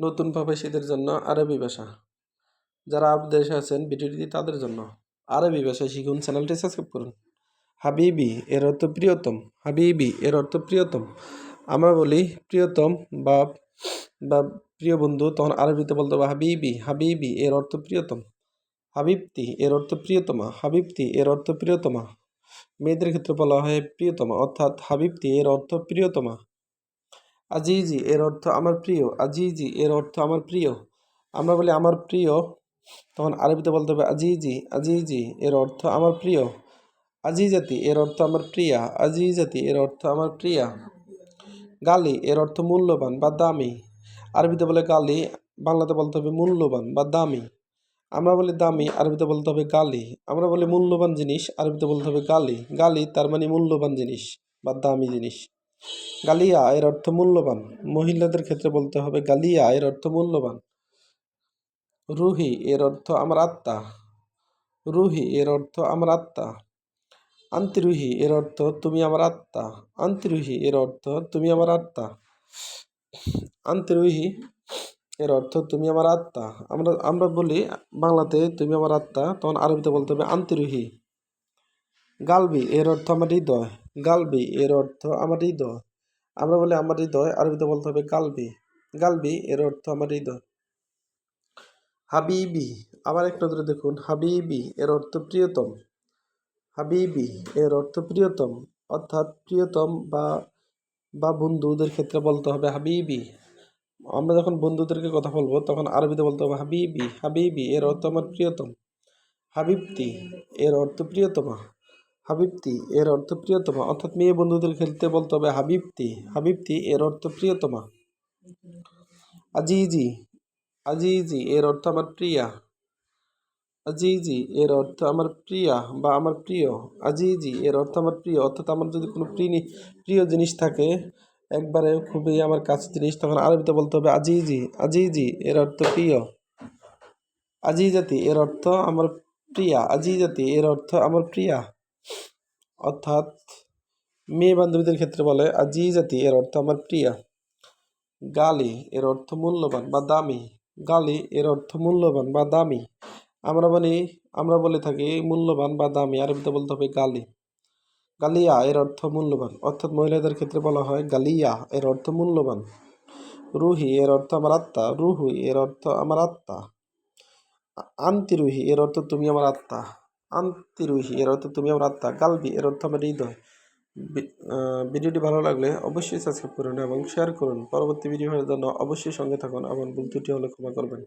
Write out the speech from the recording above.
নতুন প্রবাসীদের জন্য আরবি ভাষা। যারা আরব দেশে আছেন, ভিডিওটি তাদের জন্য। আরবি ভাষা শিখুন, চ্যানেলটি সাবস্ক্রাইব করুন। হাবিবি, এর অর্থ প্রিয়তম। হাবিবি, এর অর্থ প্রিয়তম। আমরা বলি প্রিয়তম বা বা প্রিয় বন্ধু, তখন আরবিতে বলতে হবে হাবিবি। হাবিবি, এর অর্থ প্রিয়তম। হাবিবতি, এর অর্থ প্রিয়তমা। হাবিবতি, এর অর্থ প্রিয়তমা। মেয়েদের ক্ষেত্রে বলা হয় প্রিয়তমা। অর্থাৎ হাবিবতি, এর অর্থ প্রিয়তমা। আজিজি, এর অর্থ আমার প্রিয়। আজিজি, এর অর্থ আমার প্রিয়। আমরা বলি আমার প্রিয়, তখন আরবিতে বলতে হবে আজিজি আজিজি, এর অর্থ আমার প্রিয়। আজিজাতি, এর অর্থ আমার প্রিয়া। আজিজাতি, এর অর্থ আমার প্রিয়া। গালি, এর অর্থ মূল্যবান বা দামি। আরবিতে বলে গালি, বাংলাতে বলতে হবে মূল্যবান বা দামি। আমরা বলি দামি, আরবিতে বলতে হবে গালি। আমরা বলি মূল্যবান জিনিস, আরবিতে বলতে হবে গালি। গালি তার মানে মূল্যবান জিনিস বা দামি জিনিস। গালিয়া এর অর্থ মূল্যবান। মহিলাদের ক্ষেত্রে বলতে হবে গালিয়া এর অর্থ মূল্যবান। রুহি এর অর্থ আমার আত্মা। রুহি এর অর্থ আমার আত্মা। আন্তিরুহি এর অর্থ তুমি আমার আত্মা। আন্তিরুহি এর অর্থ তুমি আমার আত্মা। আন্তিরুহি এর অর্থ তুমি আমার আত্মা। আমরা আমরা বলি বাংলাতে তুমি আমার আত্মা, তখন আরবিতে বলতে হবে আন্তিরুহি। গালবি এর অর্থ আমার হৃদয়। গালবি এর অর্থ আমার হৃদয়। আমরা বলি আমার হৃদয়, আরবিতে বলতে হবে গালবি। গালবি এর অর্থ আমার হৃদয়। হাবিবি, আবার এক নজরে দেখুন, হাবিবি এর অর্থ প্রিয়তম। হাবিবি এর অর্থ প্রিয়তম, অর্থাৎ প্রিয়তম বা বা বন্ধুদের ক্ষেত্রে বলতে হবে হাবিবি। আমরা যখন বন্ধুদেরকে কথা বলব, তখন আরবিতে বলতে হবে হাবিবি। হাবিবি এর অর্থ আমার প্রিয়তম। হাবিবতি এর অর্থ প্রিয়তমা। হাবিবতি, এর অর্থ প্রিয়তমা। অর্থাৎ মেয়ে বন্ধুদের ক্ষেত্রে বলতে হবে হাবিবতি। হাবিবতি, এর অর্থ প্রিয়তমা। আজিজি আজিজি, এর অর্থ আমার প্রিয়া। আজিজি, এর অর্থ আমার প্রিয়া বা আমার প্রিয়। আজিজি, এর অর্থ আমার প্রিয়। অর্থাৎ আমার যদি কোনো প্রিয় প্রিয় জিনিস থাকে, একবারে খুবই আমার কাছে জিনিস, তখন আরবিতে বলতে হবে আজিজি। আজিজি, এর অর্থ প্রিয়। আজিজাতি, এর অর্থ আমার প্রিয়া। আজিজাতি, এর অর্থ আমার প্রিয়া। অর্থাৎ মেয়ে বান্ধবীদের ক্ষেত্রে বলে আজিজাতি এর অর্থ আমার প্রিয়া। গালি এর অর্থ মূল্যবান বা দামি। গালি এর অর্থ মূল্যবান বা দামি। আমরা বলি, আমরা বলে থাকি মূল্যবান বা দামি। আরবিতে বলতে হবে গালি। গালিয়া এর অর্থ মূল্যবান। অর্থাৎ মহিলাদের ক্ষেত্রে বলা হয় গালিয়া এর অর্থ মূল্যবান। রুহি এর অর্থ আমার আত্মা। রুহু এর অর্থ আমার আত্মা। আন্তিরুহি এর অর্থ তুমি আমার আত্মা। আন্তিরুহি এর অর্থ তুমি আমার আত্মা গালবি এর অর্থ আমার হৃদয়। ভিডিওটি ভালো লাগলে অবশ্যই সাবস্ক্রাইব করুন এবং শেয়ার করুন। পরবর্তী ভিডিও জন্য অবশ্যই সঙ্গে থাকুন। আমার ভুল হলে ক্ষমা করবেন।